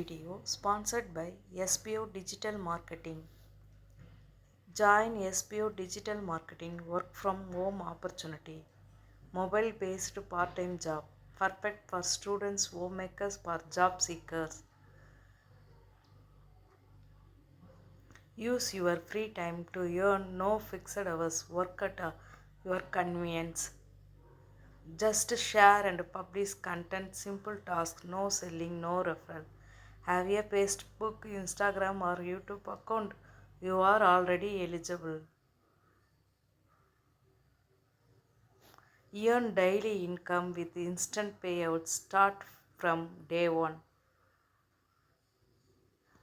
video sponsored by SPO Digital Marketing. Join SPO Digital Marketing work from home opportunity. Mobile based part time job. Perfect for students, homemakers, for job seekers. Use your free time to earn no fixed hours. Work at your convenience. Just share and publish content, simple task, no selling, no referral. Have a Facebook, Instagram, or YouTube account? You are already eligible. Earn daily income with instant payouts. Start from day one.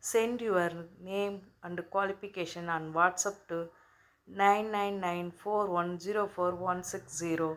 Send your name and qualification on WhatsApp to 99941046160.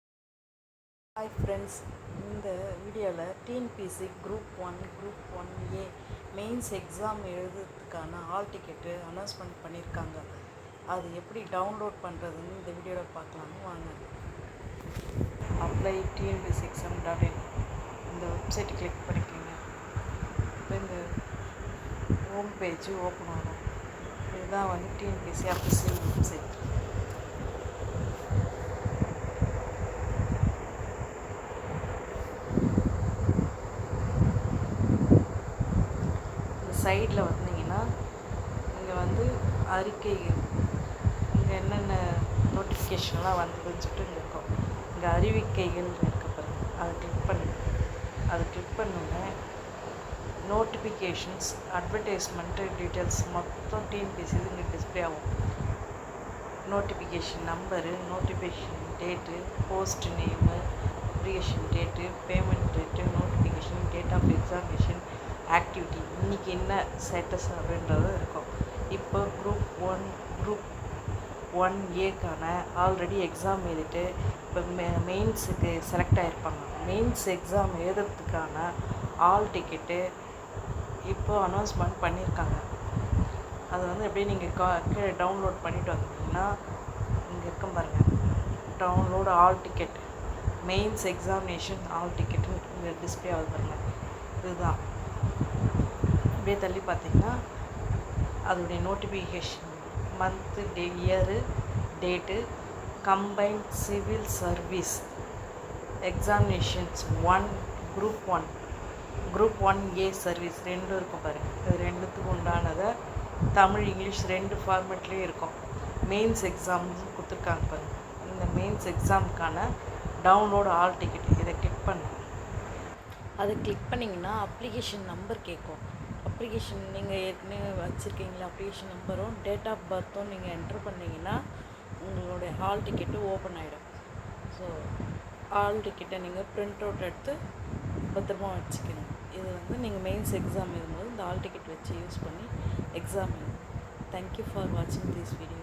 Hi friends இந்த வீடியோவில் TNPSC group one group one A mains exam எழுதுறதுக்கான hall ticket announcement பண்ணியிருக்காங்க அது எப்படி download பண்ணுறதுன்னு இந்த வீடியோவில் பார்க்கலாம்னு வாங்க. Apply TNPSC exam dot in இந்த வெப்சைட்டு கிளிக் பண்ணிக்கோங்க. இப்போ இந்த ஹோம் பேஜ் ஓப்பன் ஆகும். இதுதான் வந்து டிஎன்பிசி அஃபிஷியல் வெப்சைட் இந்த சைடில் வந்தீங்கன்னா இங்கே வந்து அறிக்கைகள் இங்கே என்னென்ன நோட்டிஃபிகேஷன்லாம் வந்ததுன்னு சொல்லிட்டு இங்கே இருக்கும். இங்கே அறிவிக்கைகள் இருக்க பாருங்கள் அதை கிளிக் பண்ணுங்க. அதை கிளிக் பண்ணுங்க நோட்டிஃபிகேஷன்ஸ் அட்வர்டைஸ்மெண்ட்டு டீட்டெயில்ஸ் மொத்தம் டிஎன்பிசி இங்கே டிஸ்பிளே ஆகும். Notification number notification date post name application date payment date notification date of examination activity இன்றைக்கி என்ன ஸ்டேட்டஸ் அப்படின்றது இருக்கும். இப்போ குரூப் ஒன் குரூப் ஒன் ஏக்கான ஆல்ரெடி எக்ஸாம் எழுதிட்டு இப்போ மெ மெயின்ஸுக்கு செலக்ட் ஆகிருப்பாங்க மெயின்ஸ் எக்ஸாம் எழுதுறதுக்கான ஆல் டிக்கெட்டு இப்போ அனௌன்ஸ்மெண்ட் பண்ணியிருக்காங்க. அது வந்து எப்படியே நீங்கள் கா கீழே டவுன்லோட் பண்ணிட்டு வந்தீங்கன்னா இங்கே இருக்கும் பாருங்கள் download hall ticket mains examination hall டிக்கெட்டுன்னு இங்கே டிஸ்பிளே ஆகுது பாருங்கள் இதுதான். அப்படியே தள்ளி பார்த்தீங்கன்னா அதோடைய notification month day year date combined civil service examinations one group one group one A service ரெண்டும் இருக்கும் பாருங்கள் இது ரெண்டுத்துக்கு உண்டானதை தமிழ் இங்கிலீஷ் ரெண்டு ஃபார்மேட்லேயும் இருக்கும். மெயின்ஸ் எக்ஸாம் கொடுத்துருக்காங்க பாருங்கள் இந்த மெயின்ஸ் எக்ஸாமுக்கான டவுன்லோடு ஆல் டிக்கெட் இதை கிளிக் பண்ணுங்க அதை கிளிக் பண்ணிங்கன்னா அப்ளிகேஷன் நம்பர் கேட்கும். அப்ளிகேஷன் நீங்கள் ஏற்கனவே வச்சுருக்கீங்களா? அப்ளிகேஷன் நம்பரும் டேட் ஆஃப் பர்த்தும் நீங்கள் என்ட்ரு பண்ணிங்கன்னா உங்களுடைய ஹால் டிக்கெட்டு ஓப்பன் ஆகிடும் ஸோ ஹால் டிக்கெட்டை நீங்கள் பிரிண்ட் அவுட் எடுத்து பத்திரமா வச்சுக்கணும். இது வந்து நீங்கள் மெயின்ஸ் எக்ஸாம் எழுதும்போது இந்த ஹால் டிக்கெட் வச்சு யூஸ் பண்ணி எக்ஸாம் எழுதும் தேங்க்யூ ஃபார் வாட்சிங் திஸ் வீடியோ